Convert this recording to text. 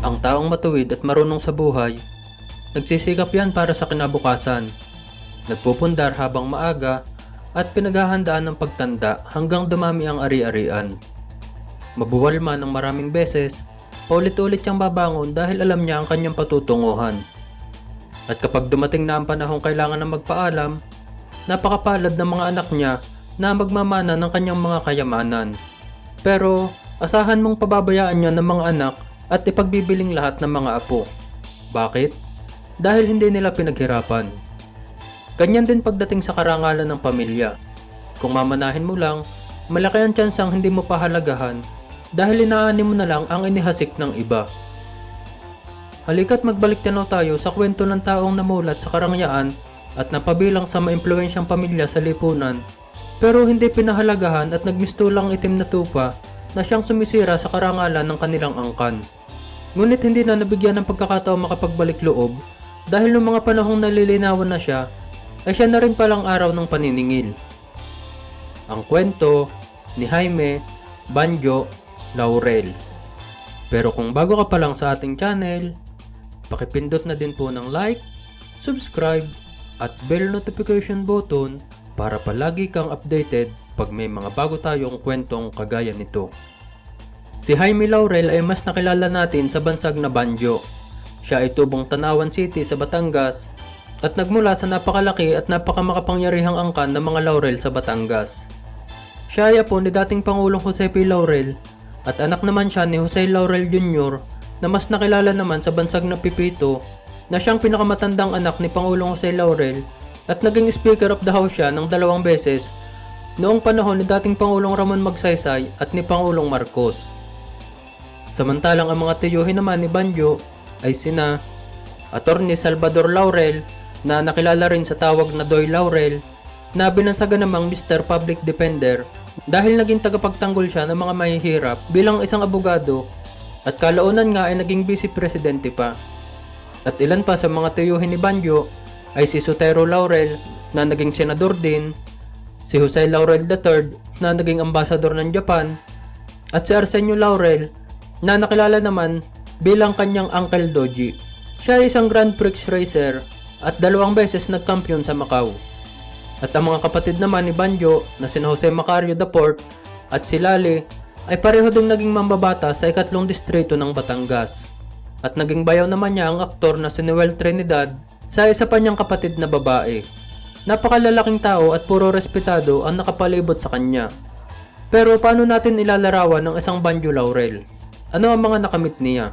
Ang taong matuwid at marunong sa buhay, nagsisikap yan para sa kinabukasan. Nagpupundar habang maaga at pinaghahandaan ng pagtanda hanggang dumami ang ari-arian. Mabuwal man ng maraming beses, paulit-ulit siyang babangon dahil alam niya ang kanyang patutunguhan. At kapag dumating na ang panahong kailangan na magpaalam, napakapalad ng mga anak niya na magmamana ng kanyang mga kayamanan. Pero asahan mong pababayaan niya ng mga anak at ipagbibiling lahat ng mga apo. Bakit? Dahil hindi nila pinaghirapan. Ganyan din pagdating sa karangalan ng pamilya. Kung mamanahin mo lang, malaki ang tsansang hindi mo pahalagahan dahil inaani mo na lang ang inihasik ng iba. Halika't magbalik tanaw tayo sa kwento ng taong namulat sa karangyaan at napabilang sa maimpluwensyang pamilya sa lipunan pero hindi pinahalagahan at nagmistulang itim na tupa na siyang sumisira sa karangalan ng kanilang angkan. Ngunit hindi na nabigyan ng pagkakataon makapagbalik loob dahil noong mga panahong nalilinawan na siya ay siya na rin palang araw ng paniningil. Ang kwento ni Jaime, Banjo, Laurel. Pero kung bago ka pa lang sa ating channel, pakipindot na din po ng like, subscribe, at bell notification button para palagi kang updated pag may mga bago tayong kwentong kagaya nito. Si Jaime Laurel ay mas nakilala natin sa bansag na Banjo. Siya ay tubong Tanawan City sa Batangas at nagmula sa napakalaki at napakamakapangyarihang angkan ng mga Laurel sa Batangas. Siya ay apo ni dating Pangulong Jose P. Laurel at anak naman siya ni Jose Laurel Jr. na mas nakilala naman sa bansag na Pipito na siyang pinakamatandang anak ni Pangulong Jose Laurel at naging Speaker of the House siya ng dalawang beses noong panahon ni dating Pangulong Ramon Magsaysay at ni Pangulong Marcos. Samantalang ang mga tiyuhin naman ni Banjo ay sina Attorney Salvador Laurel na nakilala rin sa tawag na Doy Laurel na binansaga namang Mr. Public Defender dahil naging tagapagtanggol siya ng mga mahihirap bilang isang abogado at kalaunan nga ay naging vice presidente pa. At ilan pa sa mga tiyuhin ni Banjo ay si Sotero Laurel na naging senador din, si Jose Laurel III na naging ambassador ng Japan, at si Arsenio Laurel na nakilala naman bilang kanyang Uncle Doji. Siya ay isang Grand Prix racer at dalawang beses nagkampiyon sa Macau. At ang mga kapatid naman ni Banjo na sina Jose Macario IV at si Lali ay pareho ding naging mambabata sa ikatlong distrito ng Batangas. At naging bayaw naman niya ang aktor na si Noel Trinidad sa isa pa niyang kapatid na babae. Napakalalaking tao at puro respetado ang nakapalibot sa kanya. Pero paano natin ilalarawan ng isang Banjo Laurel? Ano ang mga nakamit niya?